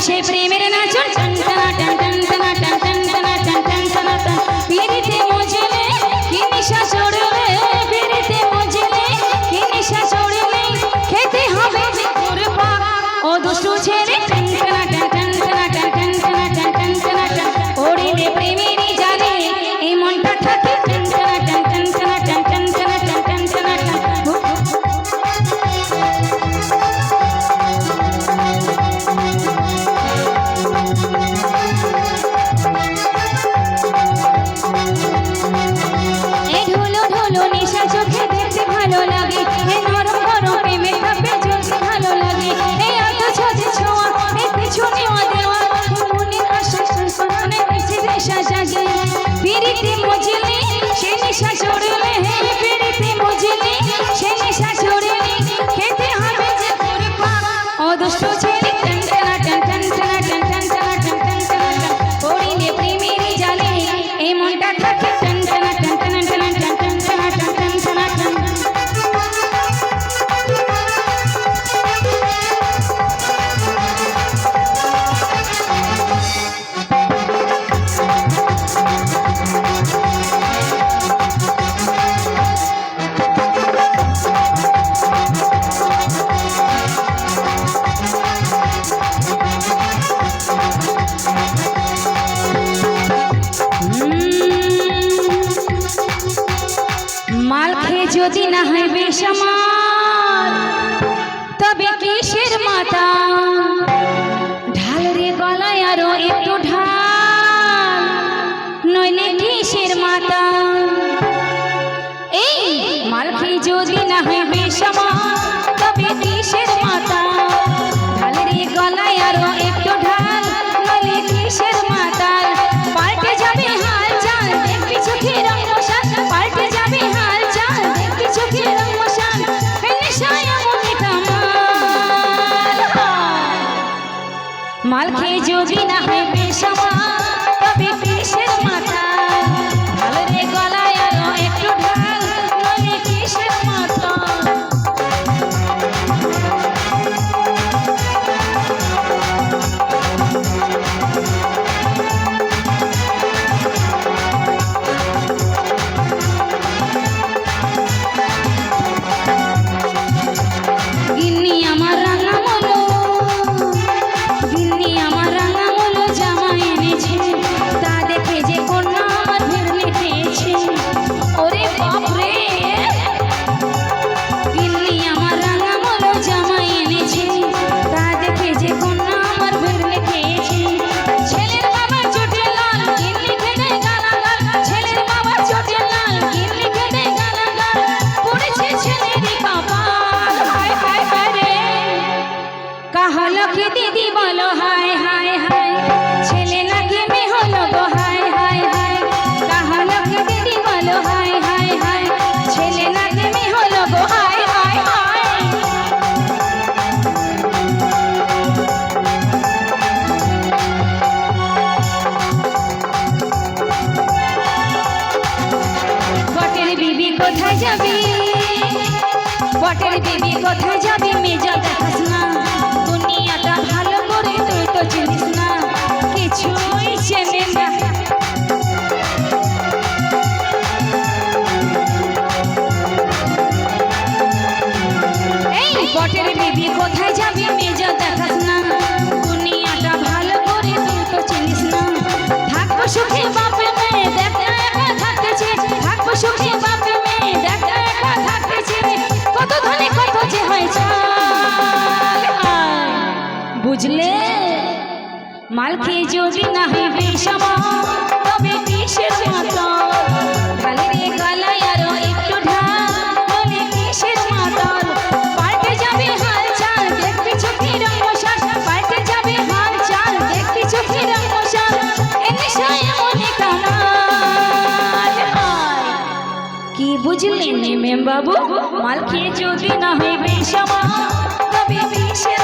छे प्रेमेर नाचन टन टन टन टन। যদি না হয় বেসামার তবে কিসের মাতা? ঢাল রে গলায় আরও একটু ঢাল, নইলে কিসের মাতা? এই মালকি যদি না হয় বেসামার মাল খেয়ে যদি না হয় বেশ তবে কোথায় যাবি? পটের বিবি কোথায় যাবি? মেজা দেখাস না। দুনিয়াটা ভালো করে তুই তো চিনিস না। কিছুই চেনে না। পটের বিবি কোথায় যাবি? মাল খেয়ে যদি না হয় বিষম, তবে কিসের মতো। ঢালের গলায় আরও একটু ঢাল, তবে কিসের মতো। পাল্টে যাবে হাল চাল দেখবি চোখের মশাল পাল্টে যাবে হাল চাল দেখবি চোখের মশাল কি বুঝলেন মেম বাবু মাল যদি না হয় বিষম, তবে কিসের